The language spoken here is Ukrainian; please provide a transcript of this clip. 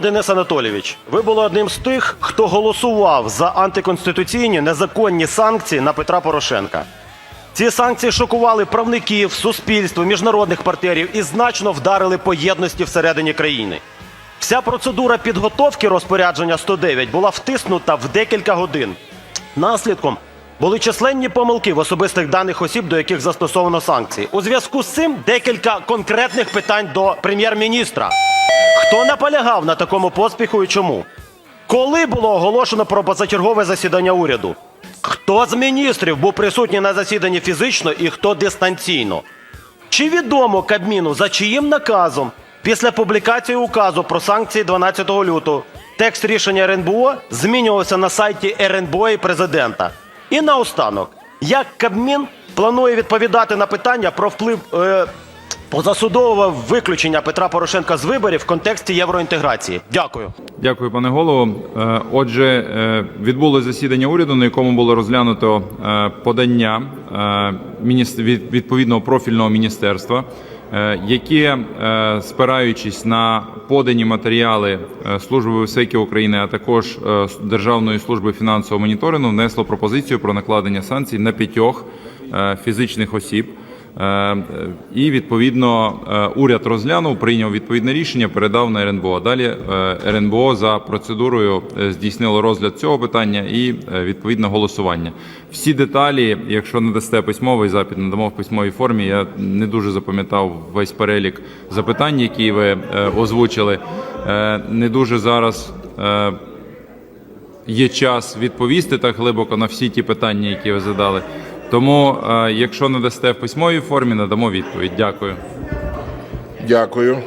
Денис Анатолійович, ви були одним з тих, хто голосував за антиконституційні незаконні санкції на Петра Порошенка. Ці санкції шокували правників, суспільство, міжнародних партнерів і значно вдарили по єдності всередині країни. Вся процедура підготовки розпорядження 109 була втиснута в декілька годин. Наслідком були численні помилки в особистих даних осіб, до яких застосовано санкції. У зв'язку з цим декілька конкретних питань до прем'єр-міністра. Хто наполягав на такому поспіху і чому? Коли було оголошено про позачергове засідання уряду? Хто з міністрів був присутній на засіданні фізично і хто дистанційно? Чи відомо Кабміну за чиїм наказом після публікації указу про санкції 12 лютого текст рішення РНБО змінювався на сайті РНБО і президента? І наостанок, як Кабмін планує відповідати на питання про вплив е, позасудового виключення Петра Порошенка з виборів в контексті євроінтеграції? Дякую. Дякую, пане голово. Е, Отже, е, відбулося засідання уряду, на якому було розглянуто е, подання відповідного профільного міністерства, яке, спираючись на подані матеріали Служби безпеки України, а також Державної служби фінансового моніторингу, внесло пропозицію про накладення санкцій на п'ятьох фізичних осіб. Е, І відповідно е, уряд розглянув, прийняв відповідне рішення, передав на РНБО. Далі е, РНБО за процедурою здійснило розгляд цього питання і відповідне голосування. Всі деталі, якщо надасте письмовий запит, надамо в письмовій формі. Я не дуже запам'ятав весь перелік запитань, які ви озвучили. Не дуже зараз. є час відповісти так глибоко на всі ті питання, які ви задали. Тому, е, якщо надасте в письмовій формі, надамо відповідь. Дякую. Дякую.